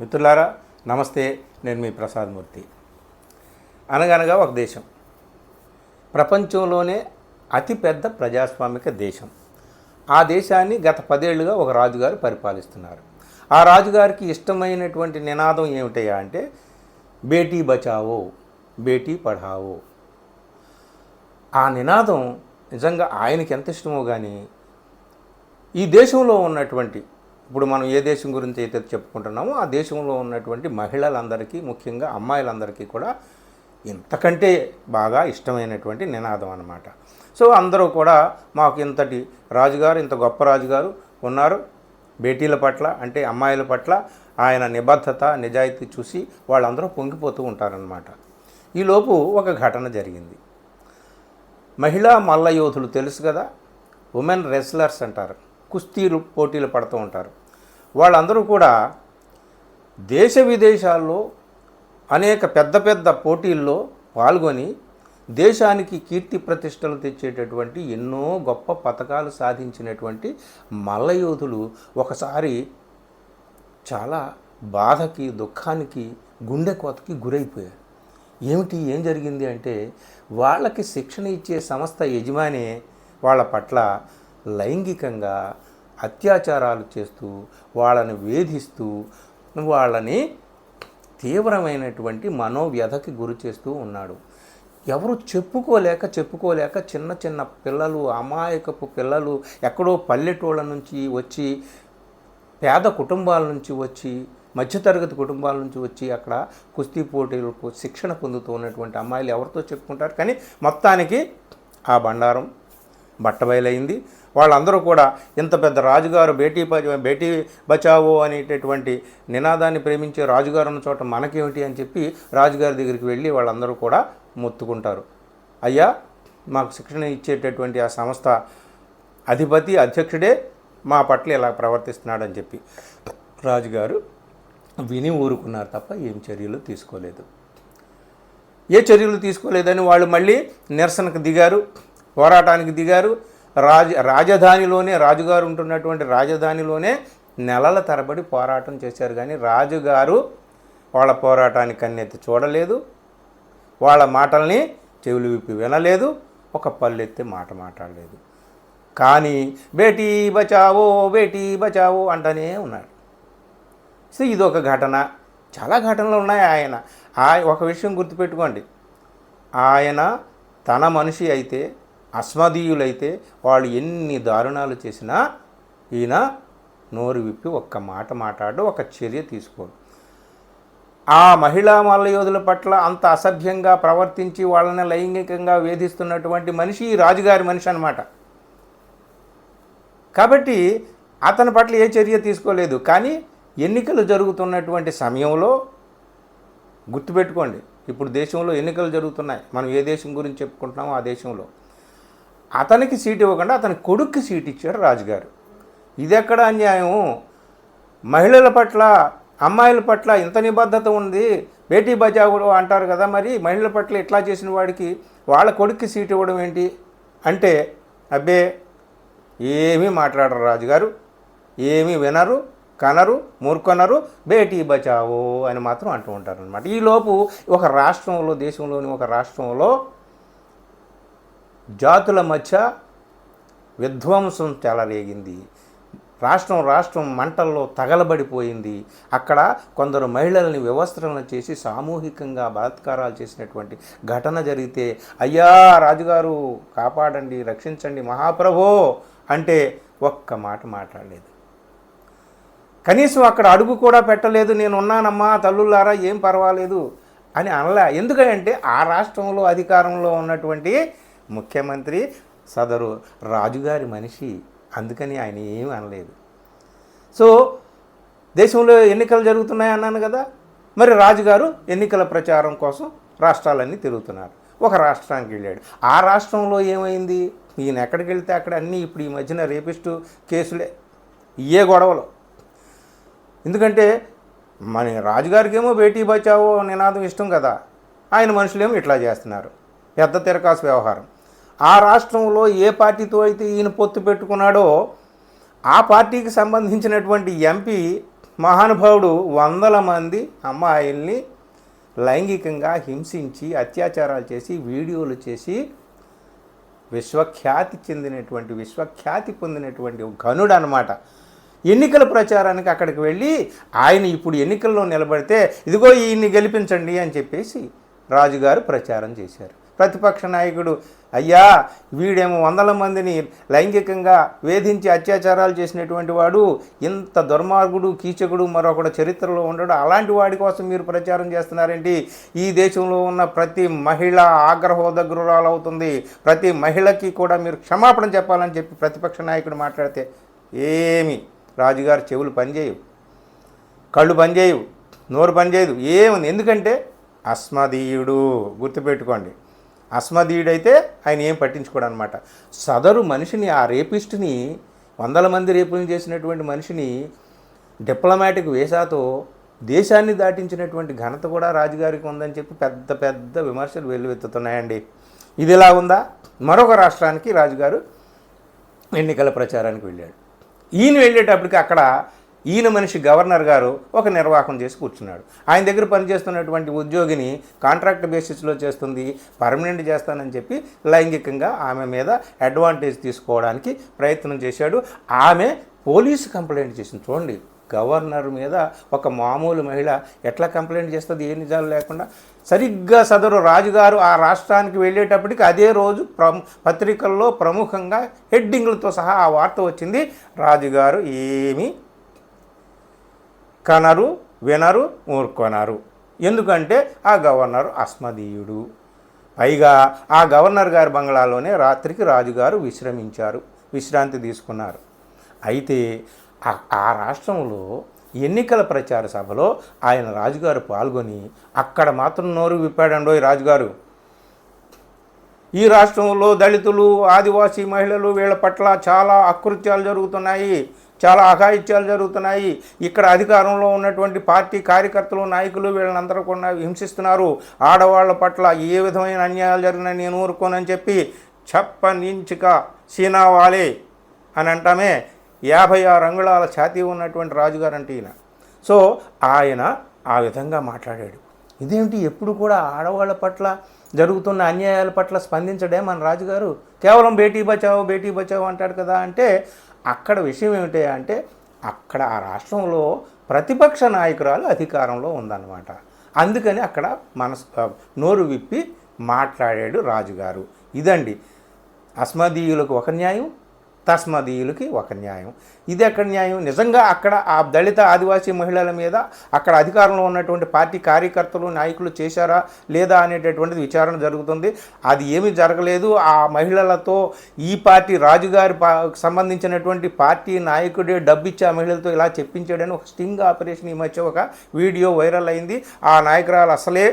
మిత్రులారా నమస్తే. నేను మీ ప్రసాద్ మూర్తి. అనగనగా ఒక దేశం. ప్రపంచంలోనే అతిపెద్ద ప్రజాస్వామిక దేశం. ఆ దేశాన్ని గత పదేళ్ళుగా ఒక రాజుగారు పరిపాలిస్తున్నారు. ఆ రాజుగారికి ఇష్టమైనటువంటి నినాదం ఏమిటయా అంటే బేటీ బచావో బేటీ పఢావో. ఆ నినాదం నిజంగా ఆయనకి ఎంత ఇష్టమో కానీ ఈ దేశంలో ఉన్నటువంటి ఇప్పుడు మనం ఏ దేశం గురించి అయితే చెప్పుకుంటున్నామో ఆ దేశంలో ఉన్నటువంటి మహిళలందరికీ ముఖ్యంగా అమ్మాయిలందరికీ కూడా ఇంతకంటే బాగా ఇష్టమైనటువంటి నినాదం అనమాట సో అందరూ కూడా మాకు ఇంతటి రాజుగారు ఇంత గొప్ప రాజుగారు ఉన్నారు. బేటీల పట్ల అంటే అమ్మాయిల పట్ల ఆయన నిబద్ధత నిజాయితీ చూసి వాళ్ళందరూ పొంగిపోతూ ఉంటారనమాట ఈలోపు ఒక ఘటన జరిగింది. మహిళా మల్ల యోధులు తెలుసు కదా? ఉమెన్ రెస్లర్స్ అంటారు. కుస్తీలు పోటీలు పడుతూ ఉంటారు. వాళ్ళందరూ కూడా దేశ విదేశాల్లో అనేక పెద్ద పెద్ద పోటీల్లో పాల్గొని దేశానికి కీర్తి ప్రతిష్టలు తెచ్చేటటువంటి ఎన్నో గొప్ప పథకాలు సాధించినటువంటి మల్లయోధులు ఒకసారి చాలా బాధకి దుఃఖానికి గుండె కోతకి గురైపోయారు. ఏమిటి ఏం జరిగింది అంటే వాళ్ళకి శిక్షణ ఇచ్చే సంస్థ యజమాని వాళ్ళ పట్ల లైంగికంగా అత్యాచారాలు చేస్తూ వాళ్ళని వేధిస్తూ వాళ్ళని తీవ్రమైనటువంటి మనోవ్యధకి గురి చేస్తూ ఉన్నాడు. ఎవరు చెప్పుకోలేక చెప్పుకోలేక చిన్న చిన్న పిల్లలు అమాయకపు పిల్లలు ఎక్కడో పల్లెటూళ్ళ నుంచి వచ్చి పేద కుటుంబాల నుంచి వచ్చి మధ్యతరగతి కుటుంబాల నుంచి వచ్చి అక్కడ కుస్తీ పోటీలకు శిక్షణ పొందుతూ ఉన్నటువంటి అమ్మాయిలు ఎవరితో చెప్పుకుంటారు? కానీ మొత్తానికి ఆ బండారం బట్టబయలైంది. వాళ్ళందరూ కూడా ఇంత పెద్ద రాజుగారు బేటీ బేటీ బచావో అనేటటువంటి నినాదాన్ని ప్రేమించే రాజుగారు ఉన్న చోట మనకేమిటి అని చెప్పి రాజుగారి దగ్గరికి వెళ్ళి వాళ్ళందరూ కూడా మొత్తుకుంటారు. అయ్యా మాకు శిక్షణ ఇచ్చేటటువంటి ఆ సంస్థ అధిపతి అధ్యక్షుడే మా పట్ల ఇలా ప్రవర్తిస్తున్నాడని చెప్పి రాజుగారు విని ఊరుకున్నారు తప్ప ఏం చర్యలు తీసుకోలేదు. ఏ చర్యలు తీసుకోలేదని వాళ్ళు మళ్ళీ నిరసనకు దిగారు. పోరాటానికి దిగారు. రాజ రాజధానిలోనే రాజుగారు ఉంటున్నటువంటి రాజధానిలోనే నెలల తరబడి పోరాటం చేశారు. కానీ రాజుగారు వాళ్ళ పోరాటాన్ని కన్నెత్తి చూడలేదు. వాళ్ళ మాటల్ని చెవులు విప్పి వినలేదు. ఒక పల్లెత్తి మాట మాట్లాడలేదు. కానీ బేటీ బచావో బేటీ బచావో అంటనే ఉన్నాడు. సో ఇది ఒక ఘటన. చాలా ఘటనలు ఉన్నాయి ఆయన. ఆ ఒక విషయం గుర్తుపెట్టుకోండి. ఆయన తన మనిషి అయితే అస్మదీయులైతే వాళ్ళు ఎన్ని దారుణాలు చేసినా ఈయన నోరు విప్పి ఒక్క మాట మాట్లాడు ఒక చర్య తీసుకోడు. ఆ మహిళా మల్లయోధుల పట్ల అంత అసభ్యంగా ప్రవర్తించి వాళ్ళని లైంగికంగా వేధిస్తున్నటువంటి మనిషి ఈ రాజుగారి మనిషి అన్నమాట. కాబట్టి అతని పట్ల ఏ చర్య తీసుకోలేదు. కానీ ఎన్నికలు జరుగుతున్నటువంటి సమయంలో గుర్తుపెట్టుకోండి. ఇప్పుడు దేశంలో ఎన్నికలు జరుగుతున్నాయి. మనం ఏ దేశం గురించి చెప్పుకుంటున్నామో ఆ దేశంలో. అతనికి సీట్ ఇవ్వకుండా అతని కొడుక్కి సీట్ ఇచ్చాడు రాజుగారు. ఇది ఎక్కడ అన్యాయం మహిళల పట్ల అమ్మాయిల పట్ల ఇంత నిబద్ధత ఉంది. బేటీ బచావుడు అంటారు కదా మరి మహిళల పట్ల ఇట్లా చేసిన వాడికి? వాళ్ళ కొడుక్కి సీట్ ఇవ్వడం ఏంటి? అంటే అబ్బే ఏమీ మాట్లాడరు రాజుగారు. ఏమీ వినరు కనరు మూర్కొనరు బేటీ బచావో అని మాత్రం అంటూ ఉంటారు అనమాట ఈలోపు ఒక రాష్ట్రంలో దేశంలోని ఒక రాష్ట్రంలో జాతుల మధ్య విధ్వంసం చెలరేగింది రాష్ట్రం రాష్ట్రం మంటల్లో తగలబడిపోయింది. అక్కడ కొందరు మహిళల్ని వ్యవస్థలను చేసి సామూహికంగా బలాత్కారాలు చేసినటువంటి ఘటన జరిగితే అయ్యా రాజుగారు కాపాడండి రక్షించండి మహాప్రభో అంటే ఒక్క మాట మాట్లాడలేదు. కనీసం అక్కడ అడుగు కూడా పెట్టలేదు నేను ఉన్నానమ్మా తల్లులారా ఏం పర్వాలేదు అని అనలే. ఎందుకంటే ఆ రాష్ట్రంలో అధికారంలో ఉన్నటువంటి ముఖ్యమంత్రి సదరు రాజుగారి మనిషి. అందుకని ఆయన ఏమీ అనలేదు. సో దేశంలో ఎన్నికలు జరుగుతున్నాయి అన్నాను కదా. మరి రాజుగారు ఎన్నికల ప్రచారం కోసం రాష్ట్రాలన్నీ తిరుగుతున్నారు. ఒక రాష్ట్రానికి వెళ్ళాడు. ఆ రాష్ట్రంలో ఏమైంది? ఈయన ఎక్కడికి వెళ్తే అక్కడ అన్నీ ఇప్పుడు ఈ మధ్యన రేపిస్టు కేసులే. ఇయే గొడవలు. ఎందుకంటే మన రాజుగారికి ఏమో బేటీ బచావో నినాదం ఇష్టం కదా. ఆయన మనుషులేమో ఇట్లా చేస్తున్నారు. పెద్ద తిరకాసు వ్యవహారం. ఆ రాష్ట్రంలో ఏ పార్టీతో అయితే ఈయన పొత్తు పెట్టుకున్నాడో ఆ పార్టీకి సంబంధించినటువంటి ఎంపీ మహానుభావుడు వందల మంది అమ్మాయిల్ని లైంగికంగా హింసించి అత్యాచారాలు చేసి వీడియోలు చేసి విశ్వఖ్యాతి చెందినటువంటి విశ్వఖ్యాతి పొందినటువంటి ఘనుడు అనమాట ఎన్నికల ప్రచారానికి అక్కడికి వెళ్ళి ఆయన ఇప్పుడు ఎన్నికల్లో నిలబడితే ఇదిగో ఈయన్ని గెలిపించండి అని చెప్పేసి రాజుగారు ప్రచారం చేశారు. ప్రతిపక్ష నాయకుడు. అయ్యా వీడేమో వందల మందిని లైంగికంగా వేధించి అత్యాచారాలు చేసినటువంటి వాడు ఇంత దుర్మార్గుడు కీచకుడు మరొకడు చరిత్రలో ఉండడు. అలాంటి వాడి కోసం మీరు ప్రచారం చేస్తున్నారేంటి? ఈ దేశంలో ఉన్న ప్రతి మహిళ ఆగ్రహోదగ్రురాలవుతుంది ప్రతి మహిళకి కూడా మీరు క్షమాపణ చెప్పాలని చెప్పి ప్రతిపక్ష నాయకుడు మాట్లాడితే ఏమి? రాజుగారు చెవులు పనిచేయవు. కళ్ళు పనిచేయవు. నోరు పనిచేయదు. ఏముంది? ఎందుకంటే అస్మదీయుడు. గుర్తుపెట్టుకోండి. అస్మదీయుడైతే ఆయన ఏం పట్టించుకోడు అనమాట సదరు మనిషిని ఆ రేపిస్ట్ని వందల మంది రేపులు చేసినటువంటి మనిషిని డిప్లొమాటిక్ వేసాతో దేశాన్ని దాటించినటువంటి ఘనత కూడా రాజుగారికి ఉందని చెప్పి పెద్ద పెద్ద విమర్శలు వెల్లువెత్తుతున్నాయండి. ఇది ఇలా ఉందా? మరొక రాష్ట్రానికి రాజుగారు ఎన్నికల ప్రచారానికి వెళ్ళాడు. ఈయన వెళ్ళేటప్పటికి అక్కడ ఈయన మనిషి గవర్నర్ గారు ఒక నిర్వాహకం చేసి కూర్చున్నాడు. ఆయన దగ్గర పనిచేస్తున్నటువంటి ఉద్యోగిని కాంట్రాక్ట్ బేసిస్లో చేస్తుంది పర్మనెంట్ చేస్తానని చెప్పి లైంగికంగా ఆమె మీద అడ్వాంటేజ్ తీసుకోవడానికి ప్రయత్నం చేశాడు. ఆమె పోలీసు కంప్లైంట్ చేసింది. చూడండి గవర్నర్ మీద ఒక మామూలు మహిళ ఎట్లా కంప్లైంట్ చేస్తుంది ఏ నిజాలు లేకుండా. సరిగ్గా సదరు రాజుగారు ఆ రాష్ట్రానికి వెళ్ళేటప్పటికి అదే రోజు ప్ర పత్రికల్లో ప్రముఖంగా హెడ్డింగ్లతో సహా ఆ వార్త వచ్చింది. రాజుగారు ఏమీ కనరు వినరు ఊరుకొనరు ఎందుకంటే ఆ గవర్నర్ అస్మదీయుడు. పైగా ఆ గవర్నర్ గారి బంగ్లాలోనే రాత్రికి రాజుగారు విశ్రమించారు విశ్రాంతి తీసుకున్నారు. అయితే ఆ- ఆ రాష్ట్రంలో ఎన్నికల ప్రచార సభలో ఆయన రాజుగారు పాల్గొని అక్కడ మాత్రం నోరు విప్పాడండో ఈ రాజుగారు. ఈ రాష్ట్రంలో దళితులు ఆదివాసీ మహిళలు వీళ్ళ పట్ల చాలా అకృత్యాలు జరుగుతున్నాయి. చాలా అఘాయిత్యాలు జరుగుతున్నాయి. ఇక్కడ అధికారంలో ఉన్నటువంటి పార్టీ కార్యకర్తలు నాయకులు వీళ్ళనందరూ కూడా హింసిస్తున్నారు. ఆడవాళ్ళ పట్ల ఏ విధమైన అన్యాయాలు జరిగినా నేను ఊరుకోనని చెప్పి చెప్పనించుక సీనావాలే అని అంటామే యాభై ఆరు అంగుళాల ఛాతీ ఉన్నటువంటి రాజుగారు అంటే ఈయన. సో ఆయన ఆ విధంగా మాట్లాడాడు. ఇదేమిటి ఎప్పుడు కూడా ఆడవాళ్ళ పట్ల జరుగుతున్న అన్యాయాల పట్ల స్పందించడే మన రాజుగారు? కేవలం బేటీ బచావో బేటీ బచావో అంటాడు కదా అంటే అక్కడ విషయం ఏమిటి అంటే అక్కడ ఆ రాష్ట్రంలో ప్రతిపక్ష నాయకురాలు అధికారంలో ఉందన్నమాట. అందుకని అక్కడ మనసు నోరు విప్పి మాట్లాడాడు రాజుగారు. ఇదండి. అస్మదీయులకు ఒక న్యాయం తస్మదీయులకి ఒక న్యాయం. ఇది ఎక్కడ న్యాయం? నిజంగా అక్కడ ఆ దళిత ఆదివాసీ మహిళల మీద అక్కడ అధికారంలో ఉన్నటువంటి పార్టీ కార్యకర్తలు నాయకులు చేశారా లేదా అనేటటువంటిది విచారణ జరుగుతుంది. అది ఏమీ జరగలేదు. ఆ మహిళలతో ఈ పార్టీ రాజుగారి పా సంబంధించినటువంటి పార్టీ నాయకుడే డబ్బిచ్చి ఆ మహిళలతో ఇలా చెప్పించాడని ఒక స్టింగ్ ఆపరేషన్ ఈ మధ్య ఒక వీడియో వైరల్ అయింది. ఆ నాయకురాలు అసలే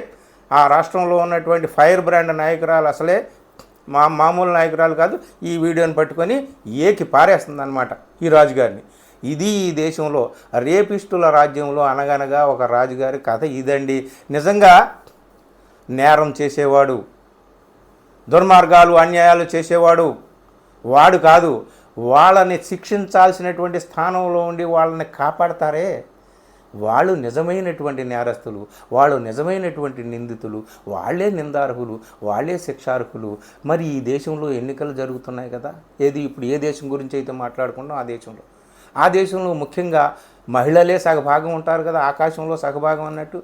ఆ రాష్ట్రంలో ఉన్నటువంటి ఫైర్ బ్రాండ్ నాయకురాలు అసలే మా మామూలు నాయకురాలు కాదు ఈ వీడియోని పట్టుకొని ఏకి పారేస్తుందన్నమాట ఈ రాజుగారిని. ఇది ఈ దేశంలో రేపిస్టుల రాజ్యంలో అనగనగా ఒక రాజుగారి కథ ఇదండి. నిజంగా నేరం చేసేవాడు దుర్మార్గాలు అన్యాయాలు చేసేవాడు వాడు కాదు. వాళ్ళని శిక్షించాల్సినటువంటి స్థానంలో ఉండి వాళ్ళని కాపాడతారే? వాళ్ళు నిజమైనటువంటి నేరస్తులు వాళ్ళు నిజమైనటువంటి నిందితులు వాళ్ళే నిందార్హులు వాళ్ళే శిక్షార్హులు. మరి ఈ దేశంలో ఎన్నికలు జరుగుతున్నాయి కదా? ఏది ఇప్పుడు ఏ దేశం గురించి అయితే మాట్లాడుకుంటాం ఆ దేశంలో. ఆ దేశంలో ముఖ్యంగా మహిళలే సగభాగం ఉంటారు కదా ఆకాశంలో సగభాగం అన్నట్టు.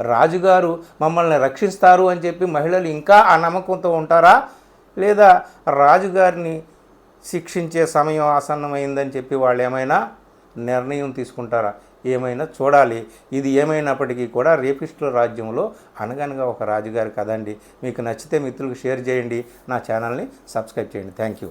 రాజుగారు మమ్మల్ని రక్షిస్తారు అని చెప్పి మహిళలు ఇంకా ఆ నమ్మకంతో ఉంటారా? లేదా రాజుగారిని శిక్షించే సమయం ఆసన్నమైందని చెప్పి వాళ్ళు ఏమైనా నిర్ణయం తీసుకుంటారా? ఏమైనా చూడాలి. ఇది ఏమైనప్పటికీ కూడా రేపిస్టుల రాజ్యంలో అనగనగా ఒక రాజుగారి కదండి. మీకు నచ్చితే మిత్రులకు షేర్ చేయండి. నా ఛానల్ని సబ్స్క్రైబ్ చేయండి. Thank you.